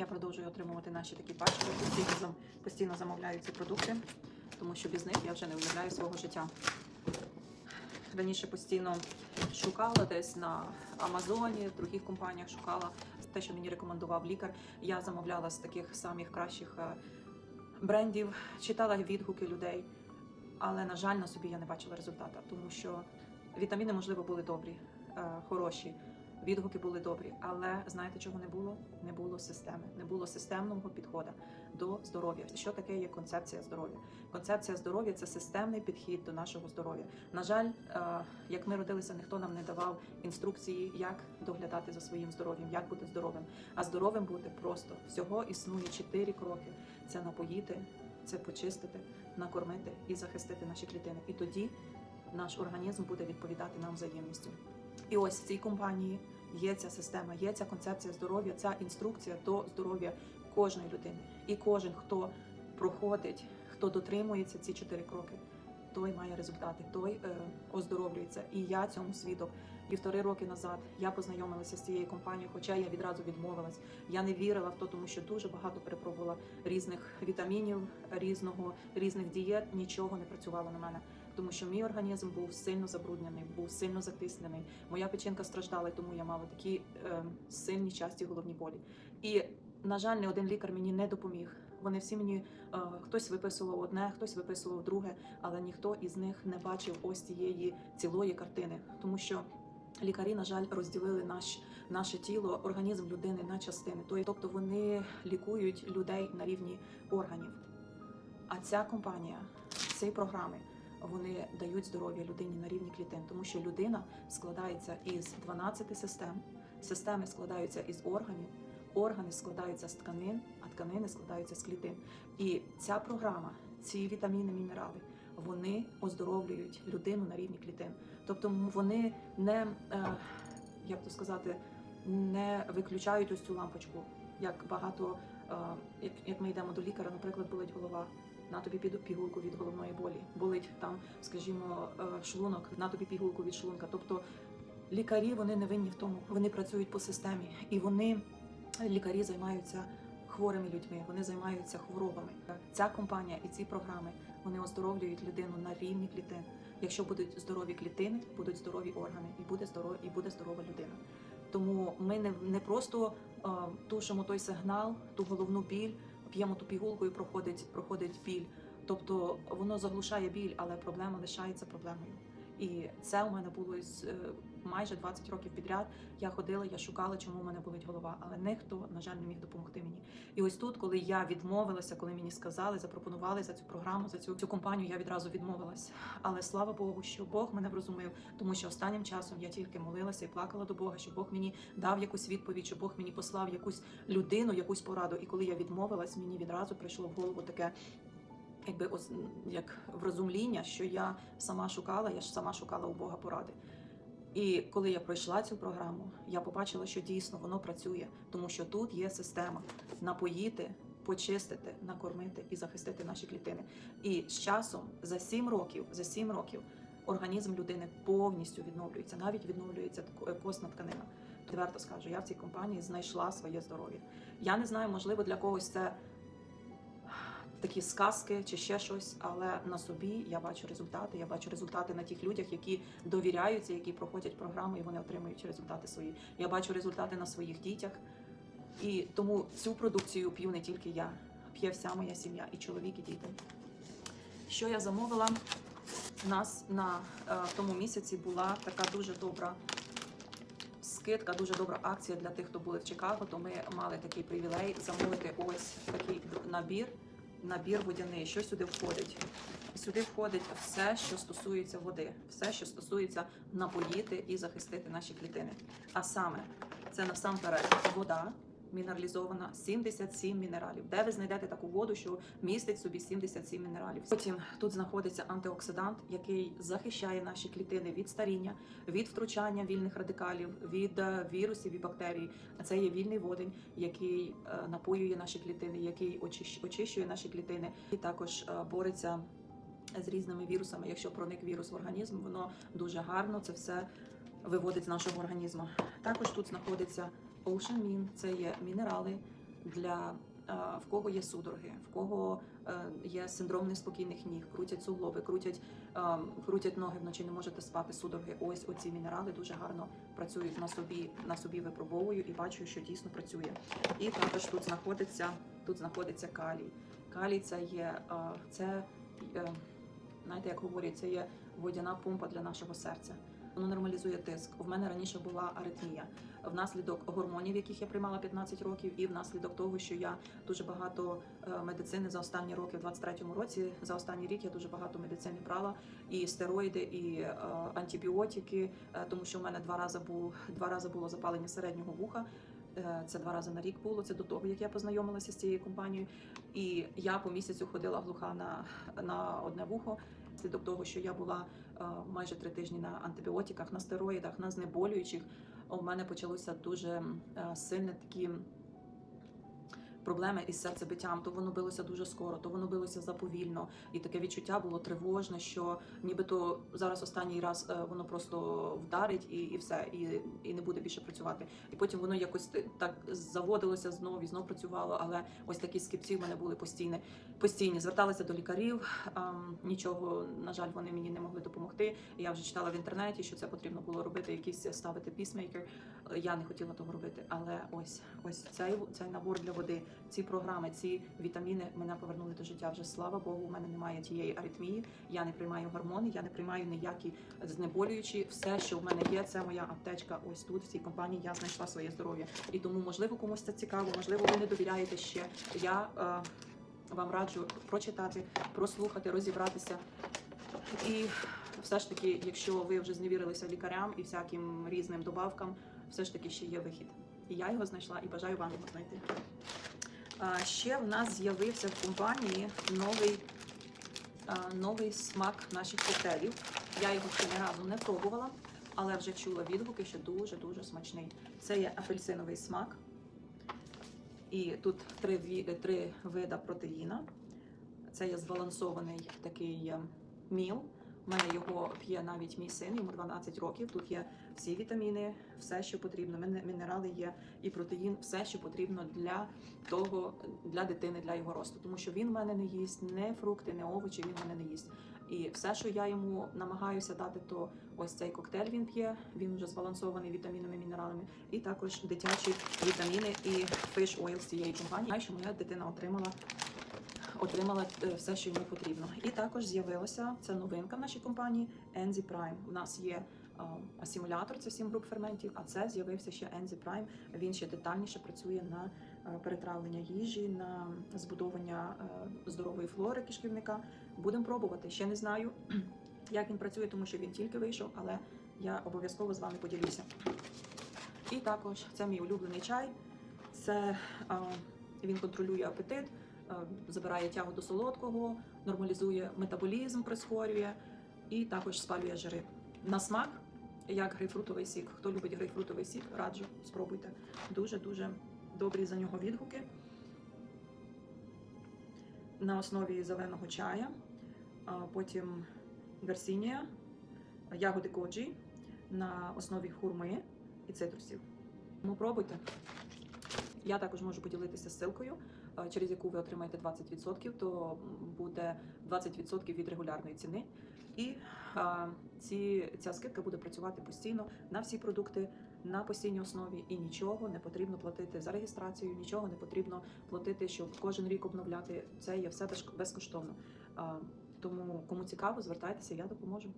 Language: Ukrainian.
Я продовжую отримувати наші такі пачки. Постійно, постійно замовляю ці продукти, тому що без них я вже не уявляю свого життя. Раніше постійно шукала десь на Амазоні, в других компаніях шукала те, що мені рекомендував лікар. Я замовляла з таких самих кращих е, брендів, читала відгуки людей, але, на жаль, на собі я не бачила результату, тому що вітаміни, можливо, були добрі, е, хороші. Відгуки були добрі, але знаєте, чого не було? Не було системи, не було системного підходу до здоров'я. Що таке є концепція здоров'я? Концепція здоров'я це системний підхід до нашого здоров'я. На жаль, е, як ми родилися, ніхто нам не давав інструкції, як доглядати за своїм здоров'ям, як бути здоровим. А здоровим бути просто всього існує чотири кроки: це напоїти, це почистити, накормити і захистити наші клітини. І тоді наш організм буде відповідати нам взаємністю. І ось в цій компанії є ця система, є ця концепція здоров'я, ця інструкція до здоров'я кожної людини. І кожен, хто проходить, хто дотримується ці чотири кроки, той має результати, той е, оздоровлюється. І я цьому свідок. Півтори роки назад я познайомилася з цією компанією, хоча я відразу відмовилась. Я не вірила в то, тому що дуже багато перепробувала різних вітамінів, різного різних дієт. Нічого не працювало на мене тому що мій організм був сильно забруднений, був сильно затиснений. Моя печінка страждала, тому я мала такі е, сильні часті головні болі. І на жаль, не один лікар мені не допоміг. Вони всі мені е, хтось виписував одне, хтось виписував друге, але ніхто із них не бачив ось цієї цілої картини, тому що. Лікарі, на жаль, розділили наш, наше тіло, організм людини на частини. Тобто вони лікують людей на рівні органів. А ця компанія, ці програми, вони дають здоров'я людині на рівні клітин, тому що людина складається із 12 систем. Системи складаються із органів, органи складаються з тканин, а тканини складаються з клітин. І ця програма, ці вітаміни, мінерали, вони оздоровлюють людину на рівні клітин. Тобто вони не е, як то сказати, не виключають ось цю лампочку, як багато, як, як ми йдемо до лікаря, наприклад, болить голова на тобі піду пігулку від головної болі, болить там, скажімо, е, шлунок, на тобі пігулку від шлунка. Тобто лікарі вони не винні в тому, вони працюють по системі, і вони лікарі займаються хворими людьми, вони займаються хворобами. Ця компанія і ці програми вони оздоровлюють людину на рівні клітин. Якщо будуть здорові клітини, будуть здорові органи, і буде здоров, і буде здорова людина. Тому ми не, не просто е, тушимо той сигнал, ту головну біль, п'ємо ту пігулку і проходить, проходить біль. Тобто воно заглушає біль, але проблема лишається проблемою. І це у мене було із е, майже 20 років підряд. Я ходила, я шукала, чому в мене болить голова, але ніхто, на жаль, не міг допомогти мені. І ось тут, коли я відмовилася, коли мені сказали, запропонували за цю програму, за цю, цю компанію, я відразу відмовилась. Але слава Богу, що Бог мене врозумив, тому що останнім часом я тільки молилася і плакала до Бога, що Бог мені дав якусь відповідь, що Бог мені послав якусь людину, якусь пораду. І коли я відмовилась, мені відразу прийшло в голову таке. Якби ос- як врозумління, що я сама шукала, я ж сама шукала у Бога поради. І коли я пройшла цю програму, я побачила, що дійсно воно працює, тому що тут є система напоїти, почистити, накормити і захистити наші клітини. І з часом, за 7 років, за 7 років, організм людини повністю відновлюється, навіть відновлюється тк- костна тканина. Твердо скажу, я в цій компанії знайшла своє здоров'я. Я не знаю, можливо, для когось це такі сказки чи ще щось, але на собі я бачу результати. Я бачу результати на тих людях, які довіряються, які проходять програму, і вони отримують результати свої. Я бачу результати на своїх дітях. І тому цю продукцію п'ю не тільки я, п'є вся моя сім'я, і чоловік, і діти. Що я замовила? У нас на е, тому місяці була така дуже добра скидка, дуже добра акція для тих, хто були в Чикаго. То ми мали такий привілей замовити ось такий набір, набір водяний. Що сюди входить? Сюди входить все, що стосується води, все, що стосується напоїти і захистити наші клітини. А саме це насамперед вода. Мінералізована 77 мінералів. Де ви знайдете таку воду, що містить в собі 77 мінералів? Потім тут знаходиться антиоксидант, який захищає наші клітини від старіння, від втручання вільних радикалів, від е, вірусів і бактерій. Це є вільний водень, який е, напоює наші клітини, який очищ- очищує наші клітини, і також е, бореться з різними вірусами. Якщо проник вірус в організм, воно дуже гарно це все виводить з нашого організму. Також тут знаходиться Ocean Min, це є мінерали, для е, в кого є судороги, в кого е, є синдром неспокійних ніг, крутять суглоби, крутять, е, крутять ноги вночі, не можете спати судороги. Ось оці мінерали дуже гарно працюють на собі, на собі випробовую і бачу, що дійсно працює. І також тут знаходиться, тут знаходиться калій. Калій це є це, знаєте, як говорять, це є водяна помпа для нашого серця. Воно нормалізує тиск. У мене раніше була аритмія внаслідок гормонів, яких я приймала 15 років, і внаслідок того, що я дуже багато е, медицини за останні роки, в 23-му році, за останній рік я дуже багато медицини брала, і стероїди, і е, антибіотики, е, тому що в мене два рази був два рази було запалення середнього вуха. Це два рази на рік було. Це до того, як я познайомилася з цією компанією. І я по місяцю ходила глуха на, на одне вухо. Слідок того, що я була е, майже три тижні на антибіотиках, на стероїдах, на знеболюючих, у мене почалося дуже е, сильне такі проблеми із серцебиттям. То воно билося дуже скоро, то воно билося заповільно. І таке відчуття було тривожне, що нібито зараз останній раз е, воно просто вдарить і, і все, і, і не буде більше працювати. І потім воно якось так заводилося знов і знов працювало. Але ось такі скіпці в мене були постійні. Постійні зверталася до лікарів. нічого, на жаль, вони мені не могли допомогти. Я вже читала в інтернеті, що це потрібно було робити, якийсь ставити пісмейкер. Е, Я не хотіла того робити, але ось ось цей цей набор для води, ці програми, ці вітаміни мене повернули до життя. Вже слава Богу, у мене немає тієї аритмії. Я не приймаю гормони, я не приймаю ніякі знеболюючі. Все, що в мене є, це моя аптечка. Ось тут в цій компанії я знайшла своє здоров'я. І тому, можливо, комусь це цікаво, можливо, ви не довіряєте ще. Я е, вам раджу прочитати, прослухати, розібратися. І все ж таки, якщо ви вже зневірилися лікарям і всяким різним добавкам, все ж таки ще є вихід. І я його знайшла і бажаю вам його знайти. Ще в нас з'явився в компанії новий, новий смак наших коктейлів. Я його ще ні разу не пробувала, але вже чула відгуки, що дуже-дуже смачний. Це є апельсиновий смак. І тут три, три вида протеїна. Це є збалансований такий е, міл. У мене його п'є навіть мій син, йому 12 років. Тут є всі вітаміни, все, що потрібно. Мінерали є і протеїн, все, що потрібно для того, для дитини, для його росту. Тому що він в мене не їсть не фрукти, не овочі, він в мене не їсть. І все, що я йому намагаюся дати, то ось цей коктейль він п'є. Він вже збалансований вітамінами, мінералами, і також дитячі вітаміни і fish oil з цієї компанії. Знаю, що моя дитина отримала отримала е, все, що йому потрібно. І також з'явилася це новинка в нашій компанії Enzy Prime. У нас є асимулятор, це 7 груп ферментів, а це з'явився ще Enzy Prime. Він ще детальніше працює на е, перетравлення їжі, на збудовування е, здорової флори кишківника. Будемо пробувати. Ще не знаю, як він працює, тому що він тільки вийшов, але я обов'язково з вами поділюся. І також це мій улюблений чай. Це він контролює апетит, е, забирає тягу до солодкого, нормалізує метаболізм, прискорює і також спалює жири. На смак, як грейпфрутовий сік. Хто любить грейпфрутовий сік, раджу, спробуйте. Дуже дуже добрі за нього відгуки. На основі зеленого чая, потім гарсінія, ягоди коджі на основі хурми і цитрусів. Ну, пробуйте. Я також можу поділитися ссылкою, через яку ви отримаєте 20%, то буде 20% від регулярної ціни. І а, ці, ця скидка буде працювати постійно на всі продукти на постійній основі, і нічого не потрібно платити за реєстрацію, нічого не потрібно платити, щоб кожен рік обновляти. Це є все безкоштовно. А, тому кому цікаво, звертайтеся, я допоможу.